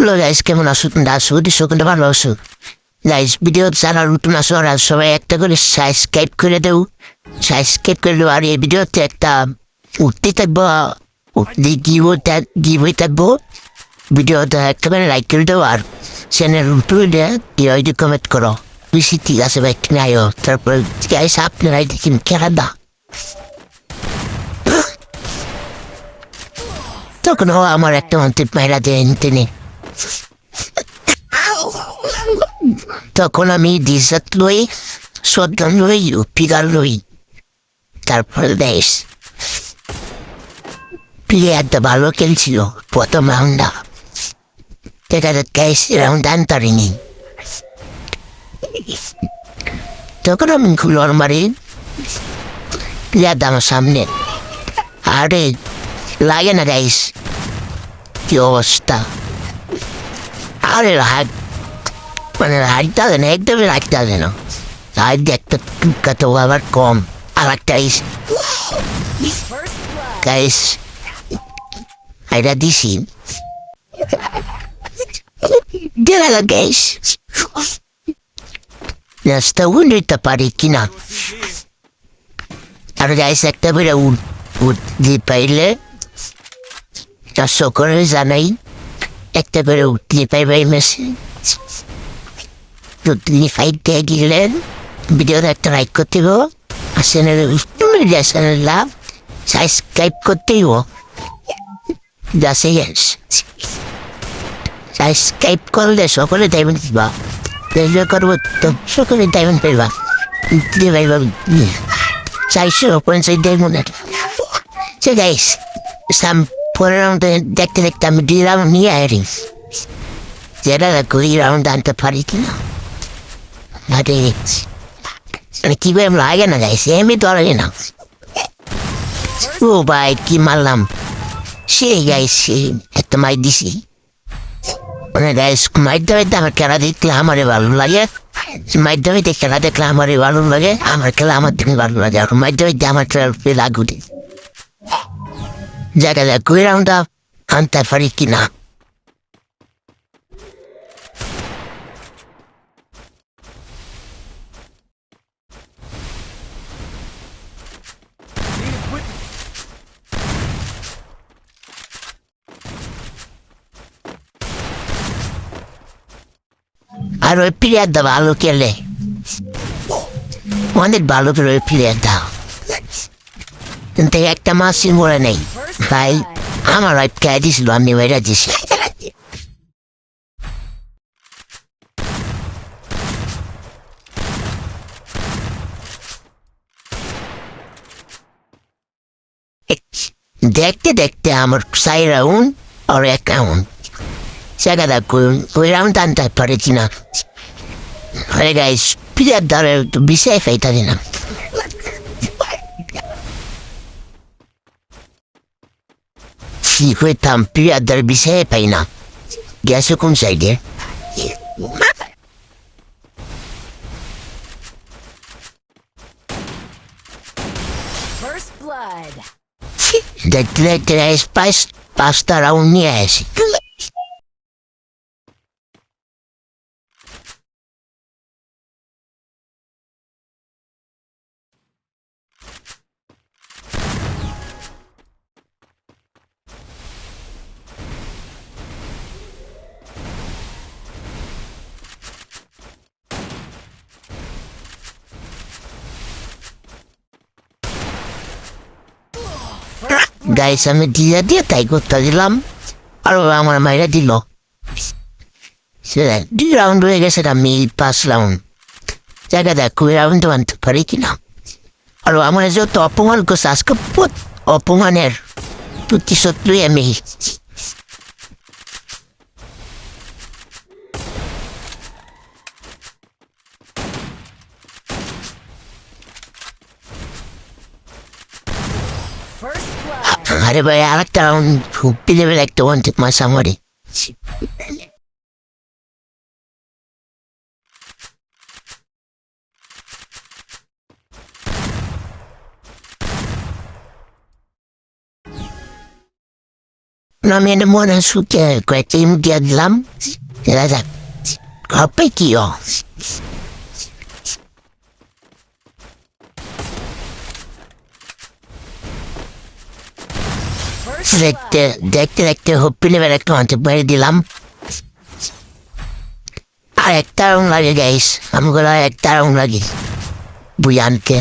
Hello guys কেমন আছো? তোমরা আছো? সকলে ভালো আছো গাইস ভিডিও যারা নতুন আছো, আর সবাই একটা করে সাবস্ক্রাইব করে দেও। সাবস্ক্রাইব করে দেও, আর এই ভিডিওতে একটা উঠতে থাকব, উঠতে গিয়ে গিয়ে থাকব। ভিডিওটা একেবারে লাইক করে দেও, আর চ্যানেল উঠলে কি হয়তো কমেন্ট করো। বেশি ঠিক আছে, ভাই নাইও তারপরে গাইস আপনারাই দেখেন খেলাটা। তখন আমার একটা মন্ত্রী মাইরা দেন তিনি তখন আমি দিশাত লই সদ্দাম লই পিগার লই, তারপর দেশ। প্লেয়ারটা ভালো খেলছিল, প্রথম রাউন্ডটা দেখা যাচ্ছে রাউন্ড আনতারিনি তখন আমি খুলোর মারি। প্লেয়ারটা আমার সামনে। আরে, লাগে না গাইস কি অবস্থা। আরে হাত মানে হাইটটা দেয় না একদমই রাখতে হবে না হাইট একটা টুকা তো আবার কম আর একটা ইস গাইস এটা দিছি গেল গাইস রাস্তা উন্নইতে পারি কিনা আর গাইস একটা বেড়ে উঠ উঠ দিয়ে পাইলে চারশো করে জানাই একটা করে উঠতে পাইবে মেসে তো তিনি ফাইট দিয়ে গেলেন। ভিডিওটা একটা লাইক করতে হব আর চ্যানেলে মিডিয়া চ্যানেল লাভ সাবস্ক্রাইব করতেই হব যাচ্ছে সাবস্ক্রাইব করলে সকলে ডায়মন্ড পাবা দেখলে করব তো সকলে ডায়মন্ড পাইবা। পাইবা। চারশো পঞ্চাশ ডায়মন্ড সে গাইস সাম পরের রাউন্ডে দেখতে দেখতে আমি দুই রাউন্ড নিয়ে আরি যেটা কুড়ি রাউন্ড আনতে পারি কিনা? আরে মানে কীভাবে লাগে না গাইস এমনি তো লাগে না। ও ভাই, কি মারলাম? সে গাইস একটা মাই দিছি। মানে গাইস মাইতে মাইতে আমার খেলা দেখলে আমারে ভালো লাগে। মাইতে মাইতে খেলা দেখলে আমারে ভালো লাগে। আমার খেলা আমার থেকে ভালো লাগে। আর মাইতে মাইতে আমার খেলা লাগু দিই জায়গা যায় কুড়ি রাউন্ডটা আনতে পারি কিনা? আর ওই প্লেয়ারটা ভালো খেলে অনেক ভালো করে ওই প্লেয়ার দাও। কিন্তু একটা মাসি মরে নেই। ভাই, আমার ওই কে দিছিল, আমি মেরে দিছি। দেখতে দেখতে আমার সাই রাউন্ড আর এক রাউন্ড সেখানে ওই রাউন্ড আনতে পারেছি না হয়ে গাইস প্লেয়ার দ্বারা একটু বিষয় ফাইতা দিলাম কি হইতাম প্লেয়ারদের বিষয়ে পাই না গেছে কোন সাইডে First blood. দেখতে দেখতে পাঁচ পাঁচটা রাউন্ড নিয়ে আসি গাইস আমি দিয়ে দিয়ে তাই করতে দিলাম। আর আমার মাইরা দিল। সেটা দুই রাউন্ড হয়ে গেছে আমি পাঁচ রাউন্ড জায়গা দেখ, কুড়ি রাউন্ড আনতে পারি কিনা। আর আমার যত অপমান করছে, আজকে অপমানের প্রতিশোধ আমি। আরে ভাই আর একটা রাউন্ড হুপি লেভেল একটা ওয়ান টিপ মাস আমারে আমি এনে মনে সুখে কয়েকটা ইম দিয়ে দিলাম দেখা যাক হবে কি ও First দেখতে দেখতে দেখতে হপ্পি লেভেল একটা হাতে বেড়ে দিলাম আর একটা রং লাগে গাইস আমগুলো একটা রং লাগে বুয়ানকে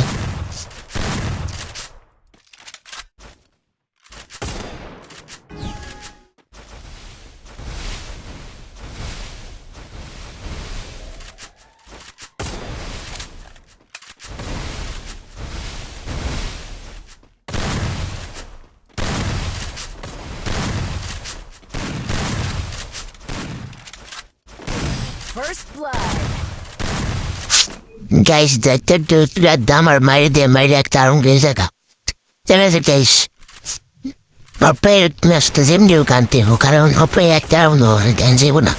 First blood. গাইস দেখতে দুটা দাম আর মারি দিয়ে মারি একটা রং গিয়ে জায়গা দেখা যাচ্ছে গাইস হপ্পে ম্যাচটা যেমনি হোক আনতে হোক কারণ হপ্পে একটা রাউন্ড গান যাব না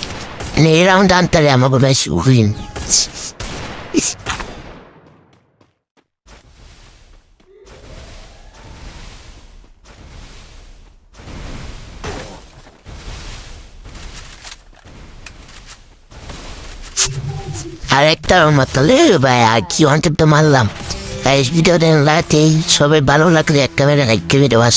এই রাউন্ড আনতে আমাকে বেশ উইন আর একটা মাতালে ভাই আর কি অন্তত মারলাম ভিডিও দেন রাতে সবাই ভালো লাগলে একটা বেলা লাইক করে দেওয়া।